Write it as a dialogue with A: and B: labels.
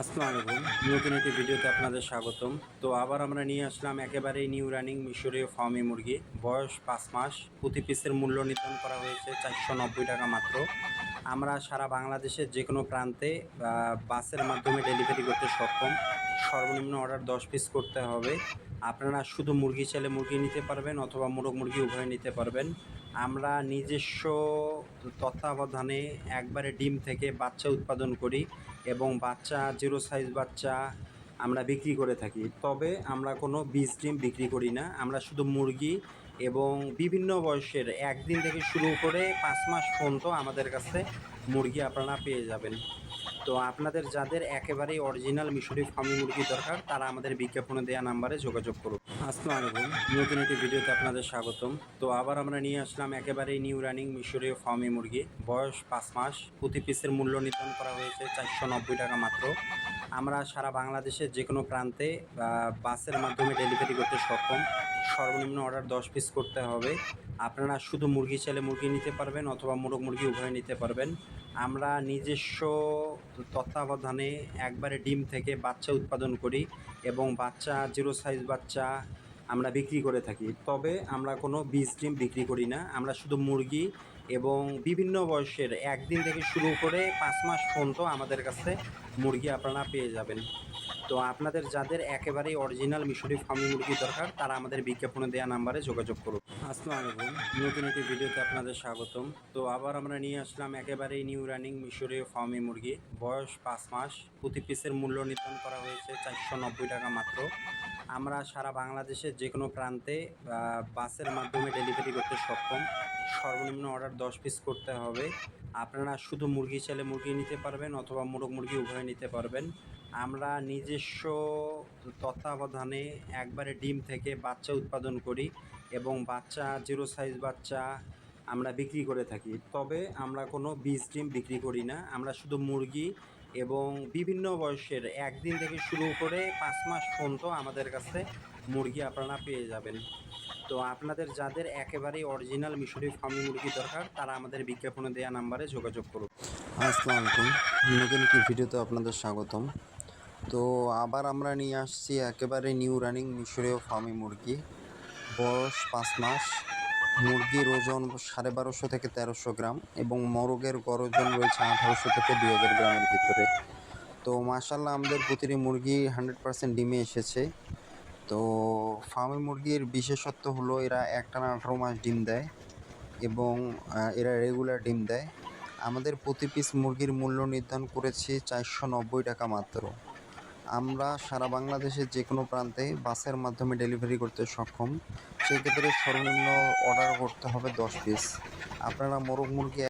A: আসসালামু আলাইকুম নতুন একটি ভিডিওতে আপনাদের স্বাগতম। তো আবার আমরা নিয়ে আসলাম একেবারেই নিউ রানিং মিশরীয় ফার্মি মুরগি। বয়স পাঁচ মাস। প্রতি পিসের মূল্য নির্ধারণ করা হয়েছে চারশো নব্বই টাকা মাত্র। আমরা সারা বাংলাদেশের যে কোনো প্রান্তে বাসের মাধ্যমে ডেলিভারি করতে সক্ষম। সর্বনিম্ন অর্ডার দশ পিস করতে হবে। আপনারা শুধু মুরগি চাইলে মুরগি নিতে পারবেন, অথবা মোরগ মুরগি উভয় নিতে পারবেন। আমরা নিজস্ব তত্ত্বাবধানে একবারে ডিম থেকে বাচ্চা উৎপাদন করি এবং বাচ্চা জিরো সাইজ বাচ্চা আমরা বিক্রি করে থাকি। তবে আমরা কোনো বীজ ডিম বিক্রি করি না। আমরা শুধু মুরগি এবং বিভিন্ন বয়সের একদিন থেকে শুরু করে পাঁচ মাস পর্যন্ত আমাদের কাছে মুরগি আপনারা পেয়ে যাবেন। তো আপনাদের যাদের একেবারেই অরিজিনাল মিশরি ফার্মি মুরগি দরকার, তারা আমাদের বিজ্ঞাপনে দেওয়া নাম্বারে যোগাযোগ করুন। আসসালামু আলাইকুম। নতুন একটি ভিডিওতে আপনাদের স্বাগতম। তো আবার আমরা নিয়ে আসলাম একেবারেই নিউ রানিং মিশরীয় ফার্মি মুরগি। বয়স পাঁচ মাস। প্রতি পিসের মূল্য নির্ধারণ করা হয়েছে চারশো নব্বই টাকা মাত্র। আমরা সারা বাংলাদেশের যে কোনো প্রান্তে বাসের মাধ্যমে ডেলিভারি করতে সক্ষম। সর্বনিম্ন অর্ডার দশ পিস করতে হবে। আপনারা শুধু মুরগি চাইলে মুরগি নিতে পারবেন, অথবা মোরগ মুরগি উভয় নিতে পারবেন। আমরা নিজস্ব তত্ত্বাবধানে একবারে ডিম থেকে বাচ্চা উৎপাদন করি এবং বাচ্চা জিরো সাইজ বাচ্চা আমরা বিক্রি করে থাকি। তবে আমরা কোনো বীজ ডিম বিক্রি করি না। আমরা শুধু মুরগি এবং বিভিন্ন বয়সের একদিন থেকে শুরু করে পাঁচ মাস পর্যন্ত আমাদের কাছে মুরগি আপনারা পেয়ে যাবেন। তো আপনাদের যাদের একেবারেই অরিজিনাল মিশরি ফার্মি মুরগি দরকার, তারা আমাদের বিজ্ঞাপনে দেওয়া নাম্বারে যোগাযোগ করুন। আসসালামু আলাইকুম। নতুন একটি ভিডিওতে আপনাদের স্বাগতম। তো আবার আমরা নিয়ে আসলাম একেবারেই নিউ রানিং মিশরীয় ফার্মি মুরগি। বয়স পাঁচ মাস। প্রতি পিসের মূল্য নির্ধারণ করা হয়েছে চারশো নব্বই টাকা মাত্র। আমরা সারা বাংলাদেশের যে কোনো প্রান্তে বাসের মাধ্যমে ডেলিভারি করতে সক্ষম। সর্বনিম্ন অর্ডার দশ পিস করতে হবে। আপনারা শুধু মুরগি চাইলে মুরগি নিতে পারবেন অথবা মোরগ মুরগি উভয় নিতে পারবেন। আমরা নিজস্ব তত্ত্বাবধানে একবারে ডিম থেকে বাচ্চা উৎপাদন করি এবং বাচ্চা জিরো সাইজ বাচ্চা আমরা বিক্রি করে থাকি। তবে আমরা কোনো বীজ ডিম বিক্রি করি না। আমরা শুধু মুরগি এবং বিভিন্ন বয়সের একদিন থেকে শুরু করে পাঁচ মাস পর্যন্ত আমাদের কাছে মুরগি আপনারা পেয়ে যাবেন। তো আপনাদের যাদের একেবারেই অরিজিনাল মিশরি ফার্মি মুরগি দরকার, তারা আমাদের বিজ্ঞাপনে দেওয়া নাম্বারে যোগাযোগ করুন।
B: আসসালামু আলাইকুম নতুন একটি ভিডিওতে আপনাদের স্বাগতম। তো আবার আমরা নিয়ে আসছি একেবারে নিউ রানিং মিশরীয় ফার্মি মুরগি। বয়স পাঁচ মাস। মুরগির ওজন সাড়ে বারোশো থেকে তেরোশো গ্রাম এবং মোরগের গড় ওজন রয়েছে আঠারোশো থেকে দুই হাজার গ্রামের ভিতরে। তো মাসাল্লাহ আমাদের প্রতিটি মুরগি হান্ড্রেড পার্সেন্ট ডিমে এসেছে। তো ফার্মি মুরগির বিশেষত্ব হলো এরা একটানা আঠারো মাস ডিম দেয় এবং এরা রেগুলার ডিম দেয়। আমাদের প্রতি পিস মুরগির মূল্য নির্ধারণ করেছি চারশো নব্বই টাকা মাত্র। আমরা সারা বাংলাদেশের যে কোনো প্রান্তে বাসের মাধ্যমে ডেলিভারি করতে সক্ষম। সেক্ষেত্রে সর্বনিম্ন অর্ডার করতে হবে দশ পিস আপনারা মোরগ মুরগি